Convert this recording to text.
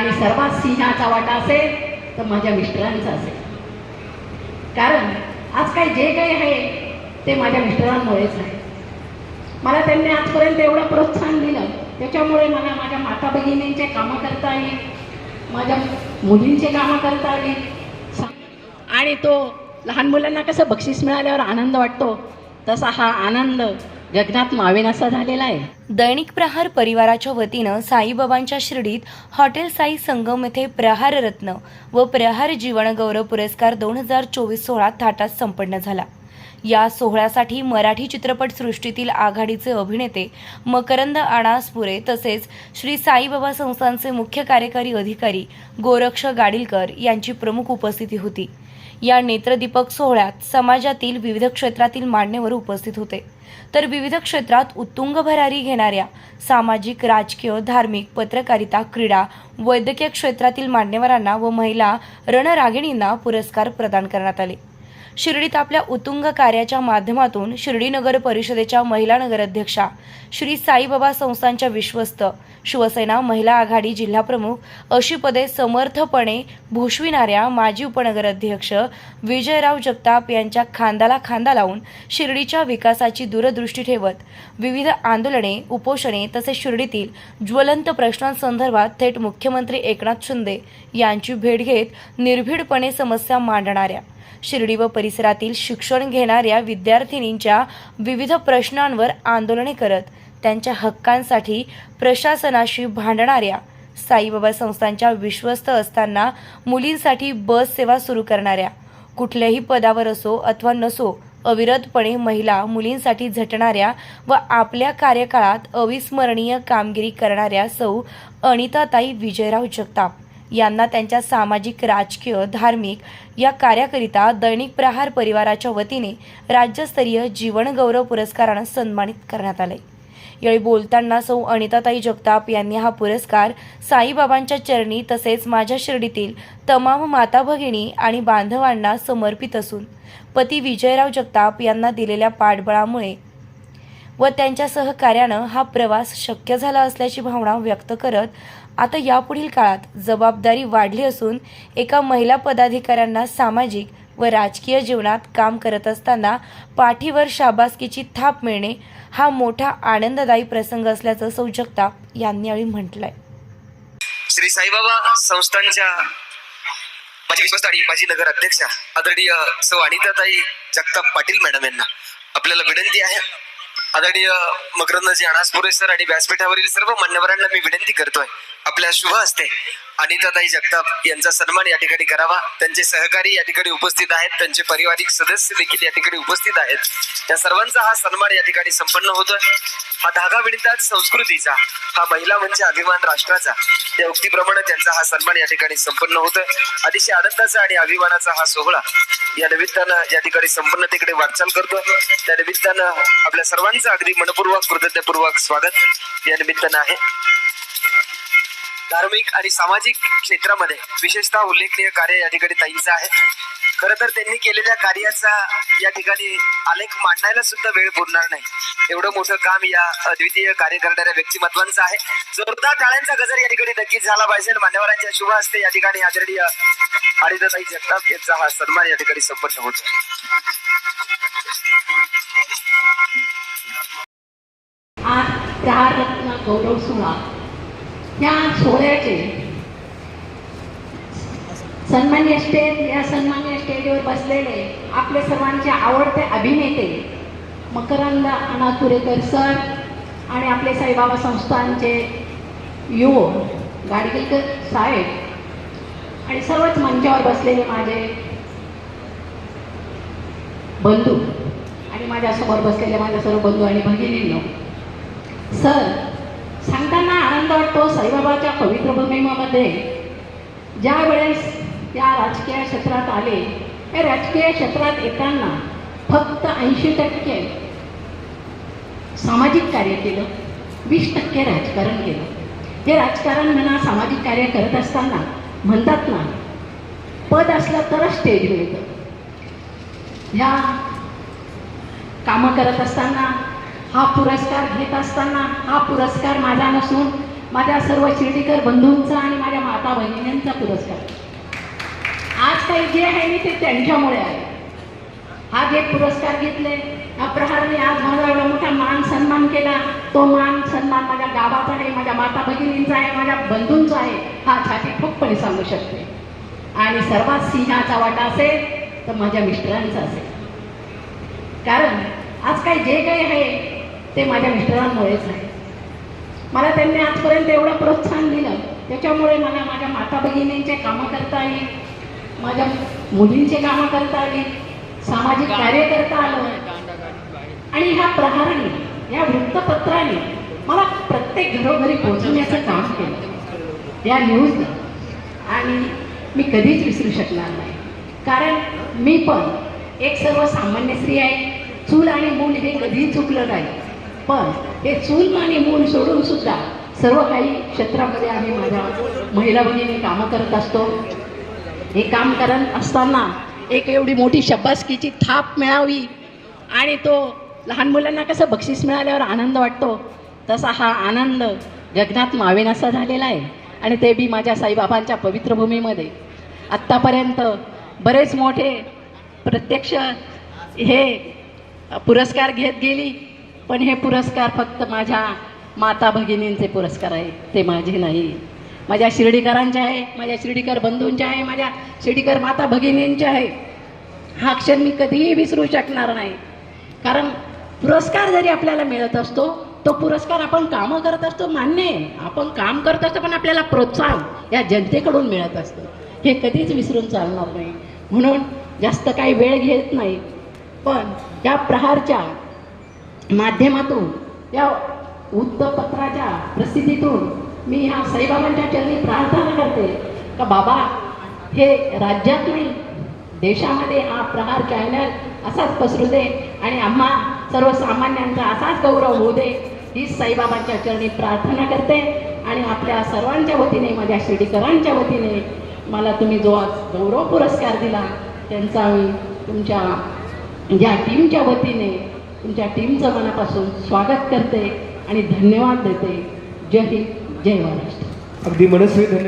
आणि सर्वात सिंहाचा वाटा असेल तर माझ्या मिस्टरांचा असेल. कारण आज काय जे काही आहे ते माझ्या मिस्टरांमुळेच आहे. मला त्यांनी आजपर्यंत एवढं प्रोत्साहन दिलं. त्याच्यामुळे मला माझ्या माता भगिनींचे कामं करता आली माझ्या मुलींचे कामं करता आली. आणि तो लहान मुलांना कसं बक्षीस मिळाल्यावर आनंद वाटतो तसा हा आनंद गगनात मावेनासा झालेला आहे. दैनिक प्रहार परिवाराच्या वतीनं साईबाबांच्या शिर्डीत हॉटेल साई संगम येथे प्रहार रत्न व प्रहार जीवनगौरव पुरस्कार दोन हजार चोवीस सोहळा थाटात संपन्न झाला. या सोहळ्यासाठी मराठी चित्रपटसृष्टीतील आघाडीचे अभिनेते मकरंद अणासपुरे तसेच श्री साईबाबा संस्थांचे मुख्य कार्यकारी अधिकारी गोरक्ष गाडीलकर यांची प्रमुख उपस्थिती होती. या नेत्रदीपक सोहळ्यात समाजातील विविध क्षेत्रातील मान्यवर उपस्थित होते. तर विविध क्षेत्रात उत्तुंग भरारी घेणाऱ्या सामाजिक राजकीय धार्मिक पत्रकारिता क्रीडा वैद्यकीय क्षेत्रातील मान्यवरांना व महिला रणरागिणींना पुरस्कार प्रदान करण्यात आले. शिर्डीत आपल्या उतुंग कार्याच्या माध्यमातून शिर्डी नगर परिषदेच्या महिला नगराध्यक्षा श्री साईबाबा संस्थांच्या विश्वस्त शिवसेना महिला आघाडी जिल्हाप्रमुख अशी पदे समर्थपणे भूषविणाऱ्या माजी उपनगराध्यक्ष विजयराव जगताप यांच्या खांदाला खांदा लावून शिर्डीच्या विकासाची दूरदृष्टी ठेवत विविध आंदोलने उपोषणे तसेच शिर्डीतील ज्वलंत प्रश्नांसंदर्भात थेट मुख्यमंत्री एकनाथ शिंदे यांची भेट घेत निर्भीडपणे समस्या मांडणाऱ्या शिर्डी व परिसरातील शिक्षण घेणाऱ्या विद्यार्थिनींच्या विविध प्रश्नांवर आंदोलने करत त्यांच्या हक्कांसाठी प्रशासनाशी भांडणाऱ्या साईबाबा संस्थांच्या विश्वस्त असताना मुलींसाठी बस सेवा सुरू करणाऱ्या कुठल्याही पदावर असो अथवा नसो अविरतपणे महिला मुलींसाठी झटणाऱ्या व आपल्या कार्यकाळात अविस्मरणीय कामगिरी करणाऱ्या सौ अनिताताई विजयराव जगताप. यांना त्यांच्या सामाजिक राजकीय धार्मिक या कार्याकरिता दैनिक प्रहार परिवाराच्या वतीने राज्यस्तरीय जीवनगौरव पुरस्कारानं सन्मानित करण्यात आले यावेळी बोलताना सौ अनिताताई जगताप यांनी हा पुरस्कार साईबाबांच्या चरणी तसेच माझ्या शिर्डीतील तमाम माता भगिनी आणि बांधवांना समर्पित असून पती विजयराव जगताप यांना दिलेल्या पाठबळामुळे व त्यांच्या सहकार्यानं हा प्रवास शक्य झाला असल्याची भावना व्यक्त करत आता यापुढील काळात जबाबदारी वाढली असून एका महिला पदाधिकाऱ्यांना सामाजिक व राजकीय जीवनात काम करत असताना पाठीवर शाबासकीची थाप मिळणे हा मोठा आनंददायी प्रसंग असल्याचं सौ जगताप यांनी यावेळी म्हटलंय. श्री साईबाबा संस्थांच्या माझी विश्वस्त माझी नगर अध्यक्षा आदरणीय सौ अनिताताई जगताप पाटील मॅडम यांना आपल्याला विनंती आहे. आदरणीय मकरंदजी अनासपुरे सर आणि व्यासपीठावरील सर्व मान्यवरांना मी विनंती करतोय. आपल्या शुभ हस्ते. अनिताताई जगताप यांचा सन्मान या ठिकाणी करावा. त्यांचे सहकारी या ठिकाणी उपस्थित आहेत. त्यांचे पारिवारिक सदस्य देखील या ठिकाणी उपस्थित आहेत. त्या सर्वांचा हा सन्मान या ठिकाणी संपन्न होतोय. हा धागा विणतात संस्कृतीचा. हा महिला म्हणजे अभिमान राष्ट्राचा. या उक्तीप्रमाणे त्यांचा हा सन्मान या ठिकाणी संपन्न होतोय. अतिशय आनंदाचा आणि अभिमानाचा हा सोहळा या निमित्तानं या ठिकाणी संपन्नतेकडे वाटचाल करतोय. त्या निमित्तानं आपल्या सर्वांचं अगदी मनपूर्वक कृतज्ञपूर्वक स्वागत या निमित्तानं आहे. धार्मिक आणि सामाजिक क्षेत्रामध्ये विशेषतः उल्लेखनीय कार्य या ठिकाणी ताईचं आहे. खर तर त्यांनी केलेल्या कार्याचा या ठिकाणी आलेख मांडायला सुद्धा वेळ पुरणार नाही. एवढं मोठं काम या अद्वितीय कार्य करणाऱ्या व्यक्तिमत्वांचं आहे. जोरदार टाळ्यांचा गजर या ठिकाणी नक्कीच झाला पाहिजे. मान्यवरांच्या शुभ हस्ते या ठिकाणी आदरणीय आदित्यताई जगताप यांचा हा सन्मान या ठिकाणी संपन्न होतो. चार रत्न गौरव सोहळा. या सोहळ्याचे सन्मान्य स्टेज या सन्मान्य स्टेजवर बसलेले आपले सर्वांचे आवडते अभिनेते मकरंद अनातुरेकर सर आणि आपले साईबाबा संस्थानचे युव गाडगेकर साहेब आणि सर्वच मंचावर बसलेले माझे बंधू आणि माझ्यासमोर बसलेले माझ्या सर्व बंधू आणि भगिनींनो. सर सांगता आनंद वाटतो साईबाबाच्या पवित्र भूमीमध्ये. ज्या वेळेस या राजकीय क्षेत्रात आले या राजकीय क्षेत्रात येताना फक्त ऐंशी टक्के सामाजिक कार्य केलं वीस टक्के राजकारण केलं. हे राजकारण म्हणा सामाजिक कार्य करत असताना म्हणतात ना पद असलं तरच स्टेज मिळतं. ह्या कामं करत असताना हा पुरस्कार घेत असताना हा पुरस्कार माझा नसून माझ्या सर्व शिर्डीकर बंधूंचा आणि माझ्या माता बहिणींचा पुरस्कार. आज काही जे आहे मी ते त्यांच्यामुळे आहे. हा जे पुरस्कार घेतले हा प्रहारने आज माझा एवढा मोठा मान सन्मान केला. तो मान सन्मान माझ्या गावाचा आहे माझ्या माता भगिनींचा आहे माझ्या बंधूंचा आहे हा छाती ठोकपणे सांगू शकते. आणि सर्वात सिंहाचा वाटा असेल तर माझ्या मिस्टरांचा असेल. कारण आज काही जे काही आहे ते माझ्या मिस्टरांमुळेच आहे. मला त्यांनी आजपर्यंत एवढं प्रोत्साहन दिलं. त्याच्यामुळे मला माझ्या माता भगिनींचे कामं करता आली. माझ्या मुलींचे कामं करता आली. सामाजिक कार्य करता आलं. आणि ह्या प्रहाराने या वृत्तपत्राने मला प्रत्येक घरोघरी पोहोचवण्याचं काम केलं. या न्यूज आणि मी कधीच विसरू शकणार नाही. कारण मी पण एक सर्वसामान्य स्त्री आहे. चूल आणि मूल हे कधीही चुकलं नाही. पण हे चूल आणि मूल सोडून सुद्धा सर्व काही क्षेत्रामध्ये आम्ही माझ्या महिला भगिनी कामं करत असतो. हे काम करत असताना एक एवढी मोठी शब्बासकीची थाप मिळावी आणि तो लहान मुलांना कसं बक्षीस मिळाल्यावर आनंद वाटतो तसा हा आनंद जगन्नाथ मावेन असा झालेला आहे आणि ते बी माझ्या साईबाबांच्या पवित्र भूमीमध्ये. आत्तापर्यंत बरेच मोठे प्रत्यक्ष हे पुरस्कार घेत गेली. पण हे पुरस्कार फक्त माझ्या माता भगिनींचे पुरस्कार आहे ते माझे नाही. माझ्या शिर्डीकरांचे आहे माझ्या शिर्डीकर बंधूंचे आहे माझ्या शिर्डीकर माता भगिनींचे आहे. हा क्षण मी कधीही विसरू शकणार नाही. कारण पुरस्कार जरी आपल्याला मिळत असतो तो पुरस्कार आपण कामं करत असतो मान्य आहे. आपण काम करत असतो पण आपल्याला प्रोत्साहन या जनतेकडून मिळत असतं. हे कधीच विसरून चालणार नाही. म्हणून जास्त काही वेळ घेत नाही. पण या प्रहारच्या माध्यमातून या वृत्तपत्राच्या प्रसिद्धीतून मी ह्या साईबाबांच्या चरणी प्रार्थना करते का बाबा हे राज्यातून देशामध्ये हा प्रहार चॅनल असाच पसरू दे आणि आम्हा सर्वसामान्यांचा असाच गौरव होऊ दे. ही साईबाबांच्या चरणी प्रार्थना करते आणि आपल्या सर्वांच्या वतीने माझ्या शिर्डीकरांच्या वतीने मला तुम्ही जो आज गौरव पुरस्कार दिला त्यांचा मी तुमच्या या टीमच्या वतीने तुमच्या टीमचं मनापासून स्वागत करते आणि धन्यवाद देते. जय हिंद जय महाराष्ट्र. अगदी मनस्वी धन्यवाद.